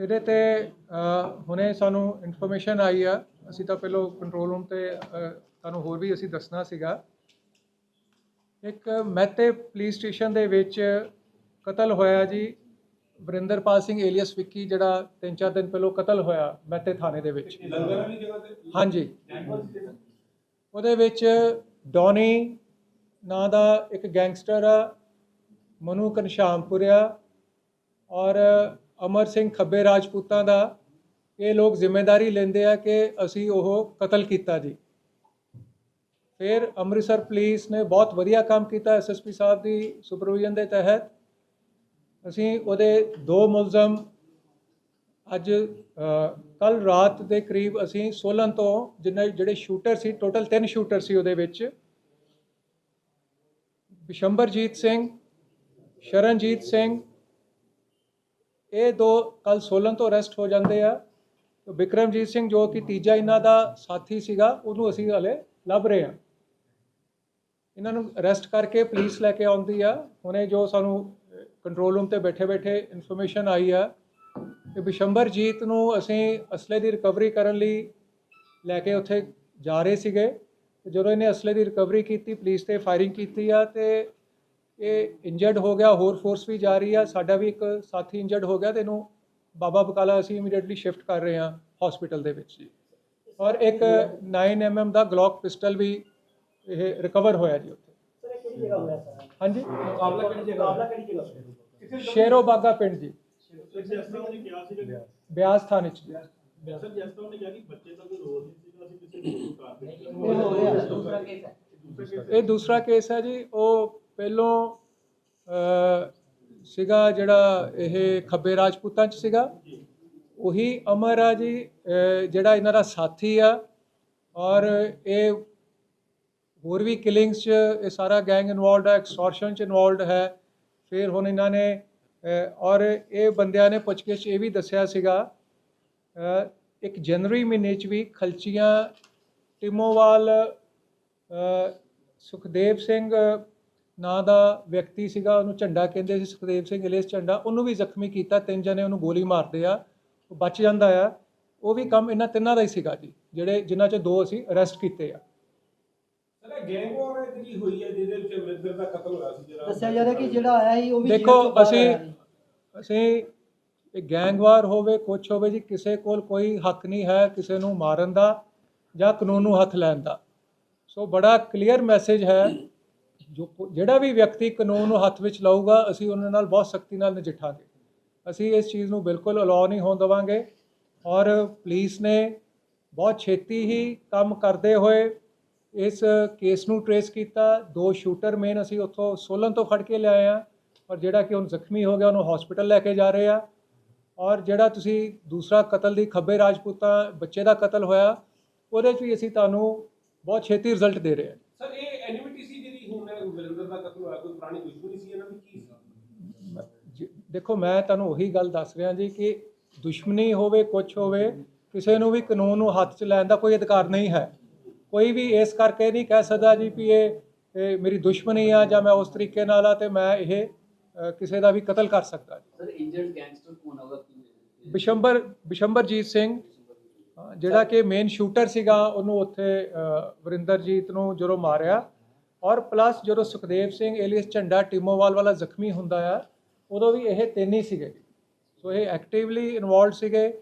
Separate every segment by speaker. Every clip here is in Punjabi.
Speaker 1: ਇਹਦੇ ਤੇ ਹੁਣੇ ਸਾਨੂੰ ਇਨਫੋਰਮੇਸ਼ਨ ਆਈ ਆ। ਅਸੀਂ ਤਾਂ ਪਹਿਲਾਂ ਕੰਟਰੋਲ ਰੂਮ ਤੇ ਤੁਹਾਨੂੰ ਹੋਰ ਵੀ ਅਸੀਂ ਦੱਸਣਾ ਸੀਗਾ। ਇੱਕ ਮਹਿਤੇ ਪੁਲਿਸ ਸਟੇਸ਼ਨ ਦੇ ਵਿੱਚ ਕਤਲ ਹੋਇਆ ਜੀ। ਵਰਿੰਦਰਪਾਲ ਸਿੰਘ ਏਲੀਅਸ ਵਿੱਕੀ, ਜਿਹੜਾ ਤਿੰਨ ਚਾਰ ਦਿਨ ਪਹਿਲਾਂ ਕਤਲ ਹੋਇਆ ਮਹਿਤੇ ਥਾਣੇ ਦੇ ਵਿੱਚ। ਹਾਂਜੀ। ਉਹਦੇ ਵਿੱਚ ਡੋਨੀ ਨਾਂ ਦਾ ਇੱਕ ਗੈਂਗਸਟਰ ਆ, ਮਨੂ ਘਨਸ਼ਾਮਪੁਰਿਆ ਔਰ ਅਮਰ ਸਿੰਘ ਖੱਬੇ ਰਾਜਪੂਤਾਂ ਦਾ ਇਹ ਲੋਕ ਜ਼ਿੰਮੇਵਾਰੀ ਲੈਂਦੇ ਆ ਕਿ ਅਸੀਂ ਉਹ ਕਤਲ ਕੀਤਾ ਜੀ। ਫਿਰ ਅੰਮ੍ਰਿਤਸਰ ਪੁਲਿਸ ਨੇ ਬਹੁਤ ਵਧੀਆ ਕੰਮ ਕੀਤਾ ਐਸਐਸਪੀ ਸਾਹਿਬ ਦੀ ਸੁਪਰਵਿਜ਼ਨ ਦੇ ਤਹਿਤ। ਅਸੀਂ ਉਹਦੇ ਦੋ ਮੁਲਜ਼ਮ ਅੱਜ ਕੱਲ ਰਾਤ ਦੇ ਕਰੀਬ ਅਸੀਂ ਸੋਲਨ ਤੋਂ ਜਿੰਨੇ ਜਿਹੜੇ ਸ਼ੂਟਰ ਸੀ ਟੋਟਲ 3 ਸ਼ੂਟਰ ਸੀ ਉਹਦੇ ਵਿੱਚ। ਬਿਸ਼ੰਬਰਜੀਤ ਸਿੰਘ, ਸ਼ਰਨਜੀਤ ਸਿੰਘ ਇਹ ਦੋ ਕੱਲ ਸੋਲਨ ਤੋਂ ਅਰੈਸਟ ਹੋ ਜਾਂਦੇ ਆ। ਤੇ ਵਿਕਰਮਜੀਤ ਸਿੰਘ ਜੋ ਕਿ ਤੀਜਾ ਇਹਨਾਂ ਦਾ ਸਾਥੀ ਸੀਗਾ, ਉਹਨੂੰ ਅਸੀਂ ਹਲੇ ਲੱਭ ਰਹੇ ਹਾਂ। ਇਹਨਾਂ ਨੂੰ ਅਰੈਸਟ ਕਰਕੇ ਪੁਲਿਸ ਲੈ ਕੇ ਆਉਂਦੀ ਆ। ਹੁਣੇ ਜੋ ਸਾਨੂੰ ਕੰਟਰੋਲ ਰੂਮ ਤੇ ਬੈਠੇ ਬੈਠੇ ਇਨਫੋਰਮੇਸ਼ਨ ਆਈ ਆ ਕਿ ਬਿਸ਼ੰਬਰਜੀਤ ਨੂੰ ਅਸੀਂ ਅਸਲੇ ਦੀ ਰਿਕਵਰੀ ਕਰਨ ਲਈ ਲੈ ਕੇ ਉੱਥੇ ਜਾ ਰਹੇ ਸੀਗੇ। ਜਦੋਂ ਇਹਨੇ ਅਸਲੇ ਦੀ ਰਿਕਵਰੀ ਕੀਤੀ ਪੁਲਿਸ ਤੇ ਫਾਇਰਿੰਗ ਕੀਤੀ ਆ ਤੇ ਇਹ ਇੰਜਰਡ ਹੋ ਗਿਆ ਹੋਰ ਫੋਰਸ ਵੀ ਜਾ ਰਹੀ ਆ। ਸਾਡਾ ਵੀ ਇੱਕ ਸਾਥੀ ਇੰਜਰਡ ਹੋ ਗਿਆ ਤੇ ਇਹਨੂੰ ਬਾਬਾ ਬਕਾਲਾ ਅਸੀਂ ਇਮੀਡੀਏਟਲੀ ਸ਼ਿਫਟ ਕਰ ਰਹੇ ਹਾਂ ਹਸਪੀਟਲ ਦੇ ਵਿੱਚ। ਜੀ ਔਰ ਇੱਕ 9 mm ਦਾ ਗਲੌਕ ਪਿਸਟਲ ਵੀ ਇਹ ਰਿਕਵਰ ਹੋਇਆ ਜੀ ਉੱਥੇ।
Speaker 2: ਸਰ ਇਹ ਕਿਹੜੀ ਜਗ੍ਹਾ ਹੋਇਆ ਸਰ?
Speaker 1: ਹਾਂਜੀ?
Speaker 3: ਮੁਕਾਬਲਾ ਕਿਹੜੀ ਜਗ੍ਹਾ
Speaker 2: ਮੁਕਾਬਲਾ ਕਿਹੜੀ ਜਗ੍ਹਾ ਹੋਇਆ
Speaker 1: ਸ਼ੇਰੋ ਬਾਗਾ ਪਿੰਡ ਜੀ ਬਿਆਸ ਥਾਣੇ ਚ। ਜੀ
Speaker 3: ਸਰ ਜਿਸ ਤਰ੍ਹਾਂ ਉਹਨੇ ਕਿਹਾ ਕਿ ਬੱਚੇ ਦਾ ਕੋਈ ਰੋਲ ਨਹੀਂ ਸੀਗਾ ਅਸੀਂ ਕਿਸੇ ਨੂੰ ਕਾਰ ਦੇ
Speaker 2: ਇਹ ਹੋ। ਰਿਹਾ ਦੂਸਰਾ ਕੇਸ ਹੈ।
Speaker 1: ਇਹ ਦੂਸਰਾ ਕੇਸ ਹੈ ਜੀ ਉਹ ਪਹਿਲੋਂ ਸੀਗਾ ਜਿਹੜਾ ਇਹ ਖੱਬੇ ਰਾਜਪੂਤਾਂ ਚ ਸੀਗਾ। ਉਹੀ ਅਮਰ ਆ ਜੀ ਜਿਹੜਾ ਇਹਨਾਂ ਦਾ ਸਾਥੀ ਆ। ਔਰ ਇਹ ਹੋਰ ਵੀ ਕਿਲਿੰਗਸ ਚ ਇਹ ਸਾਰਾ ਗੈਂਗ ਇਨਵੋਲਡ ਹੈ ਐਕਸਟੋਰਸ਼ਨ ਚ ਇਨਵੋਲਡ ਹੈ। ਫਿਰ ਹੁਣ ਇਹਨਾਂ ਨੇ ਔਰ ਇਹ ਬੰਦਿਆਂ ਨੇ ਪੁੱਛਗਿੱਛ ਇਹ ਵੀ ਦੱਸਿਆ ਸੀਗਾ ਇੱਕ ਜਨਵਰੀ ਮਹੀਨੇ ਚ ਵੀ ਖਲਚੀਆਂ, ਟਿਮੋਵਾਲ ਸੁਖਦੇਵ ਸਿੰਘ ਨਾਂ ਦਾ ਵਿਅਕਤੀ ਸੀਗਾ ਉਹਨੂੰ ਝੰਡਾ ਕਹਿੰਦੇ ਸੀ ਸੁਖਦੇਵ ਸਿੰਘ ਇਲੇਸ ਝੰਡਾ ਉਹਨੂੰ ਵੀ ਜ਼ਖਮੀ ਕੀਤਾ ਤਿੰਨ ਜਣੇ ਉਹਨੂੰ ਗੋਲੀ ਮਾਰਦੇ ਆ ਉਹ ਬਚ ਜਾਂਦਾ ਆ। ਉਹ ਵੀ ਕੰਮ ਇਹਨਾਂ ਤਿੰਨਾਂ ਦਾ ਹੀ ਸੀਗਾ ਜੀ ਜਿਹੜੇ ਜਿਨ੍ਹਾਂ ਚੋਂ ਦੋ ਅਸੀਂ ਅਰੈਸਟ ਕੀਤੇ ਆ।
Speaker 3: ਸਰ ਇਹ ਗੈਂਗ ਵਾਰ ਜਿਹੜੀ ਹੋਈ ਹੈ ਜਿਹਦੇ ਵਿੱਚ ਮਿੰਦਰ ਦਾ ਕਤਲ ਹੋਇਆ ਸੀ ਜਿਹੜਾ
Speaker 2: ਦੱਸਿਆ ਜਾ ਰਿਹਾ ਕਿ ਜਿਹੜਾ ਆਇਆ ਸੀ ਉਹ ਵੀ
Speaker 1: ਦੇਖੋ, ਅਸੀਂ-। ਅਸੀਂ ਇਹ ਗੈਂਗਵਾਰ ਹੋਵੇ ਕੁਛ ਹੋਵੇ ਜੀ ਕਿਸੇ ਕੋਲ ਕੋਈ ਹੱਕ ਨਹੀਂ ਹੈ ਕਿਸੇ ਨੂੰ ਮਾਰਨ ਦਾ ਜਾਂ ਕਾਨੂੰਨ ਨੂੰ ਹੱਥ ਲੈਣ ਦਾ। ਸੋ ਬੜਾ ਕਲੀਅਰ ਮੈਸੇਜ ਹੈ ਜੋ ਜਿਹੜਾ ਵੀ ਵਿਅਕਤੀ ਕਾਨੂੰਨ ਨੂੰ ਹੱਥ ਵਿੱਚ ਲਊਗਾ, ਅਸੀਂ ਉਹਨਾਂ ਨਾਲ ਬਹੁਤ ਸਖਤੀ ਨਾਲ ਨਜਿੱਠਾਂਗੇ। ਅਸੀਂ ਇਸ ਚੀਜ਼ ਨੂੰ ਬਿਲਕੁਲ ਅਲਾਉ ਨਹੀਂ ਹੋਣ ਦੇਵਾਂਗੇ। ਔਰ ਪੁਲਿਸ ਨੇ ਬਹੁਤ ਛੇਤੀ ਹੀ ਕੰਮ ਕਰਦੇ ਹੋਏ ਇਸ ਕੇਸ ਨੂੰ ਟਰੇਸ ਕੀਤਾ। ਦੋ ਸ਼ੂਟਰ ਮੇਨ ਅਸੀਂ ਉੱਥੋਂ ਸੋਲਨ ਤੋਂ ਫੜ ਕੇ ਲਿਆਏ ਆ ਔਰ ਜਿਹੜਾ ਕਿ ਹੁਣ ਜ਼ਖਮੀ ਹੋ ਗਿਆ, ਉਹਨੂੰ ਹਸਪੀਟਲ ਲੈ ਕੇ ਜਾ ਰਹੇ ਆ। ਔਰ ਜਿਹੜਾ ਤੁਸੀਂ ਦੂਸਰਾ ਕਤਲ ਦੀ ਖੱਬੇ ਰਾਜਪੂਤਾਂ, ਬੱਚੇ ਦਾ ਕਤਲ ਹੋਇਆ, ਉਹਦੇ 'ਚ ਵੀ ਅਸੀਂ ਤੁਹਾਨੂੰ ਬਹੁਤ ਛੇਤੀ ਰਿਜ਼ਲਟ ਦੇ ਰਹੇ ਹਾਂ।
Speaker 3: ਸਰ ਇਹ ਐਨਿਮਿਟੀ ਸੀ ਜਿਹੜੀ ਹੁਣ ਵਿਲਿੰਦਰ ਦਾ ਕਤਲ ਹੋਇਆ ਕੋਈ ਪੁਰਾਣੀ ਦੁਸ਼ਮਣੀ ਸੀ ਇਹਨਾਂ ਦੀ? ਕੀ ਸੀ?
Speaker 1: ਮ- ਜ- ਦੇਖੋ ਮੈਂ ਤੁਹਾਨੂੰ ਉਹੀ ਗੱਲ ਦੱਸ ਰਿਹਾ ਜੀ ਕਿ ਦੁਸ਼ਮਣੀ ਹੋਵੇ ਕੁਛ ਹੋਵੇ ਕਿਸੇ ਨੂੰ ਵੀ ਕਾਨੂੰਨ ਨੂੰ ਹੱਥ 'ਚ ਲੈਣ ਦਾ ਕੋਈ ਅਧਿਕਾਰ ਨਹੀਂ ਹੈ। ਕੋਈ ਵੀ ਇਸ ਕਰਕੇ ਨਹੀਂ ਕਹਿ ਸਕਦਾ ਜੀ ਵੀ ਇਹ ਮੇਰੀ ਦੁਸ਼ਮਣੀ ਆ ਜਾਂ ਮੈਂ ਉਸ ਤਰੀਕੇ ਨਾਲ ਆ ਤੇ ਮੈਂ ਇਹ ਕਿਸੇ ਦਾ ਵੀ ਕਤਲ ਕਰ ਸਕਦਾ ਜੀ।
Speaker 4: ਸਰ ਇੰਜਰਡ ਗੈਂਗਸਟਰ ਕੌਣ
Speaker 1: ਬਿਸ਼ੰਬਰ ਬਿਸ਼ੰਬਰਜੀਤ ਸਿੰਘ ਜਿਹੜਾ ਕਿ ਮੇਨ ਸ਼ੂਟਰ ਸੀਗਾ ਉਹਨੂੰ ਉੱਥੇ ਵਰਿੰਦਰਜੀਤ ਨੂੰ ਜਦੋਂ ਮਾਰਿਆ ਔਰ ਪਲੱਸ ਜਦੋਂ ਸੁਖਦੇਵ ਸਿੰਘ ਏਲੀਅਸ ਝੰਡਾ ਟਿਮੋਵਾਲ ਵਾਲਾ ਜ਼ਖਮੀ ਹੁੰਦਾ ਆ ਉਦੋਂ ਵੀ ਇਹ ਤਿੰਨ ਹੀ ਸੀਗੇ। ਸੋ ਇਹ ਐਕਟਿਵਲੀ ਇਨਵੋਲਡ ਸੀਗੇ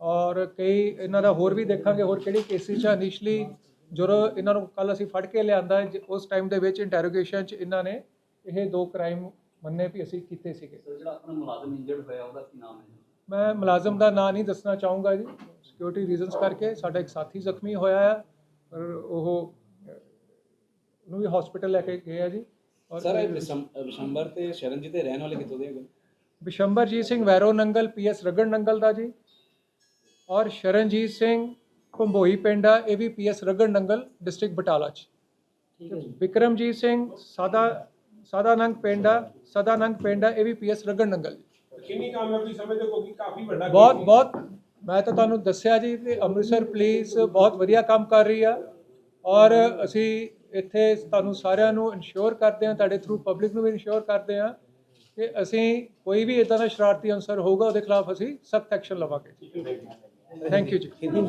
Speaker 1: ਔਰ ਕਈ ਇਹਨਾਂ ਦਾ ਹੋਰ ਵੀ ਦੇਖਾਂਗੇ ਹੋਰ ਕਿਹੜੀ ਕੇਸਿਸ ਚ ਇਨੀਸ਼ਲੀ ਜਦੋਂ ਇਹਨਾਂ ਨੂੰ ਕੱਲ ਅਸੀਂ ਫੜ ਕੇ ਲਿਆਂਦਾ ਉਸ ਟਾਈਮ ਦੇ ਵਿੱਚ ਇੰਟਰੋਗੇਸ਼ਨ ਚ ਇਹਨਾਂ ਨੇ ਇਹ ਦੋ ਕ੍ਰਾਈਮ ਮੰਨੇ ਵੀ ਅਸੀਂ ਕੀਤੇ ਸੀਗੇ।
Speaker 4: ਜਿਹੜਾ ਆਪਣਾ ਮੁਲਾਜ਼ਮ ਇੰਜਰਡ ਹੋਇਆ ਉਹਦਾ ਕੀ ਨਾਮ ਹੈ?
Speaker 1: ਮੈਂ ਮੁਲਾਜ਼ਮ ਦਾ ਨਾਂ ਨਹੀਂ ਦੱਸਣਾ ਚਾਹੂੰਗਾ ਜੀ। ਸਿਕਿਉਰਿਟੀ ਰੀਜ਼ਨਸ ਕਰਕੇ ਸਾਡਾ ਇੱਕ ਸਾਥੀ ਜ਼ਖਮੀ ਹੋਇਆ ਹੈ ਪਰ ਉਹ ਉਹਨੂੰ ਵੀ ਹਸਪੀਟਲ ਲੈ ਕੇ ਗਏ ਆ ਜੀ। ਔਰ
Speaker 5: ਸਰ ਇਹ ਵਿਸ਼ੰਬਰ ਤੇ ਸ਼ਰਨਜੀਤ ਦੇ ਰਹਿਣ ਵਾਲੇ ਕਿੱਥੋਂ ਦੇ ਹੈਗੇ?
Speaker 1: ਬਿਸ਼ੰਬਰਜੀਤ ਸਿੰਘ ਵੈਰੋ ਨੰਗਲ ਪੀਐਸ ਰਗੜ ਨੰਗਲ ਦਾ ਜੀ। ਔਰ ਸ਼ਰਨਜੀਤ ਸਿੰਘ ਭੰਬੋਈ ਪਿੰਡ ਆ ਇਹ ਵੀ ਪੀਐਸ ਰਗੜ ਨੰਗਲ ਡਿਸਟ੍ਰਿਕਟ ਬਟਾਲਾ ਚ।
Speaker 2: ਠੀਕ ਹੈ ਜੀ।
Speaker 1: ਵਿਕਰਮਜੀਤ ਸਿੰਘ ਸਾਦਾ ਸਾਦਾ ਨੰਗ ਪਿੰਡ ਆ ਸਦਾ ਨੰਗ ਪਿੰਡ ਆ ਇਹ ਵੀ ਪੀਐਸ ਰਗੜ ਨੰਗਲ ਜੀ।
Speaker 3: ਕਿੰਨੀ ਕਾਮਯਾਬੀ ਸਮਝਦੇ ਹੋ ਕਿਉਂਕਿ ਕਾਫੀ ਵੱਡਾ
Speaker 1: ਬਹੁਤ। ਬਹੁਤ ਮੈਂ ਤਾਂ ਤੁਹਾਨੂੰ ਦੱਸਿਆ ਜੀ ਕਿ ਅੰਮ੍ਰਿਤਸਰ ਪੁਲਿਸ ਬਹੁਤ ਵਧੀਆ ਕੰਮ ਕਰ ਰਹੀ ਆ। ਔਰ ਅਸੀਂ ਇੱਥੇ ਤੁਹਾਨੂੰ ਸਾਰਿਆਂ ਨੂੰ ਇਨਸ਼ੋਰ ਕਰਦੇ ਹਾਂ, ਤੁਹਾਡੇ ਥਰੂ ਪਬਲਿਕ ਨੂੰ ਵੀ ਇਨਸ਼ੋਰ ਕਰਦੇ ਹਾਂ ਕਿ ਅਸੀਂ ਕੋਈ ਵੀ ਇਦਾਂ ਦਾ ਸ਼ਰਾਰਤੀ ਅਨਸਰ ਹੋਊਗਾ ਉਹਦੇ ਖਿਲਾਫ ਅਸੀਂ ਸਖਤ ਐਕਸ਼ਨ ਲਵਾਂਗੇ। ਥੈਂਕ ਯੂ ਜੀ।